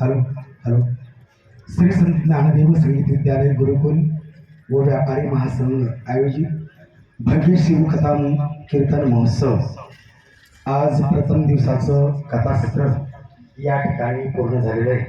Hello hello. Shri संत ज्ञानदेव संगीत विद्यालय गुरुकुल व व्यापारी महासंघ आयोजित भव्य शिवकथा कीर्तन महोत्सव. आज प्रथम दिवसाचं कथासत्र या ठिकाणी पूर्ण झालेलं आहे.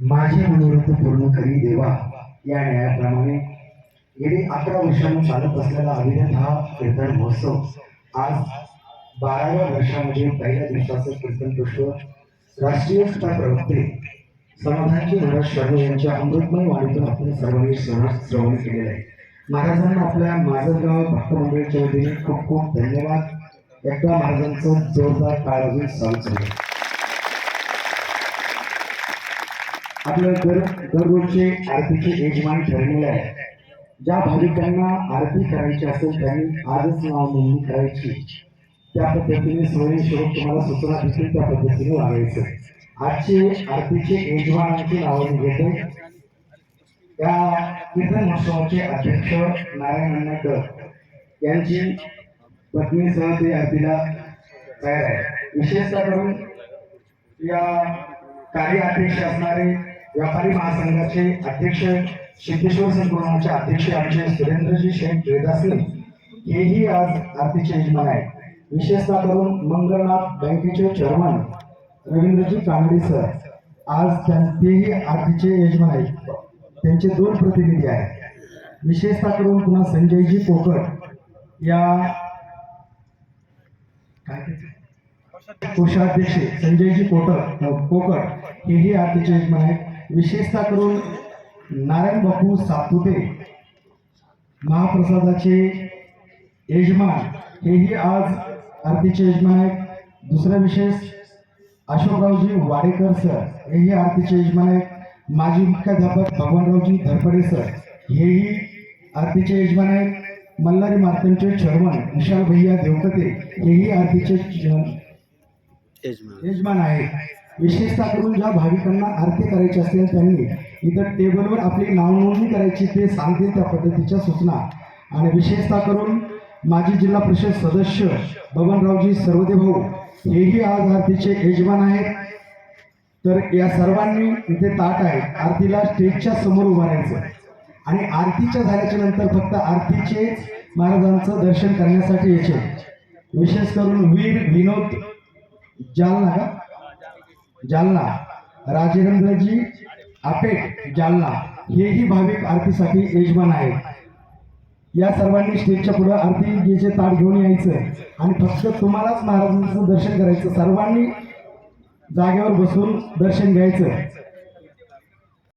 माझे मनोरथ पूर्ण करी देवा या न्यायाप्रमाणे. गेली अकरा वर्षांनी चालत असलेला अभिनंद हा कीर्तन महोत्सव. आज बाराव्या वर्षामध्ये पहिल्या दिवसाचं कीर्तन पुष्प राष्ट्रीय कथा प्रवक्ते समाधानजी महाराज शर्मा यांच्या अमृतमय वाणीतून आपण सर्वांनी श्रवण श्रवण केलेलं आहे. महाराजांना आपल्या माझगाव भक्त मंडळीच्या वतीने खूप खूप धन्यवाद. एकदा महाराजांचं जोरदार काळ अजून चालू आहे आपल्या दर दररोजचे आरतीचे यजमान ठरलेले आहे. ज्या भाविकांना आरती करायची असेल त्यांनी आजच नाव नोंदणी करायची. त्या पद्धतीने स्वयंस्वरूप तुम्हाला सूचना दिसतील त्या पद्धतीने वागायचं. आजचे आरतीचे यजमानांची नावं घेते या कीर्तन महोत्सवाचे अध्यक्ष नारायण अण्णाकर यांची पत्नीसह ते आरतीला तयार आहे विशेषतः करून या कार्य अध्यक्ष असणारे व्यापारी महासंघाचे अध्यक्ष सिद्धेश्वर संकुलनाचे अध्यक्ष आमचे सुरेंद्रजी शेख रेदासने हेही आज आरतीचे यजमान आहेत. विशेषतः करून मंगलनाथ बँकेचे चेअरमन रवींद्रजी कांबळे सर आज त्यां- तेही आरतीचे यजमान आहेत. त्यांचे दोन प्रतिनिधी आहेत. विशेषतः करून पुन्हा संजयजी पोकट या कोषाध्यक्ष संजयजी कोटक कोकट हेही आरतीचे यजमान आहेत. विशेषतः करून नारायण बापू सापुते महाप्रसादाचे यजमान हेही आज आरतीचे यजमान आहेत. दुसरा विशेष अशोकरावजी वाडेकर सर हेही आरतीचे यजमान आहेत. माजी मुख्याध्यापक भगवानरावजी धरपडे सर हेही आरतीचे यजमान आहेत. मल्हारी मार्तनचे चेअरमन विशाल भैया देवकते हेही आरतीचे यजमान आहेत. विशेषतः करून ज्या भाविकांना आरती करायची असेल त्यांनी इथं टेबलवर आपली नाव नोंदणी करायची ते सांगतील त्या पद्धतीच्या सूचना. आणि विशेषतः करून माजी जिल्हा परिषद सदस्य बबनरावजी सर्वदे भाऊ हेही आज आरतीचे यजमान आहेत. तर या सर्वांनी इथे ताट आहे. आरतीला स्टेजच्या समोर उभारायचं आणि आरतीच्या झाल्याच्यानंतर फक्त आरतीचे महाराजांचं दर्शन करण्यासाठी यायचे. विशेष करून वीर विनोद जालना का? जालना. राजेंद्रजी आपेट जालना. हेही भाविक आरतीसाठी यजमान आहेत. या सर्वांनी स्टेजच्या पुढे गीचे ताट घेऊन यायचं आणि फक्त तुम्हालाच महाराजांचं दर्शन करायचं. सर्वांनी जागेवर बसून दर्शन घ्यायचं.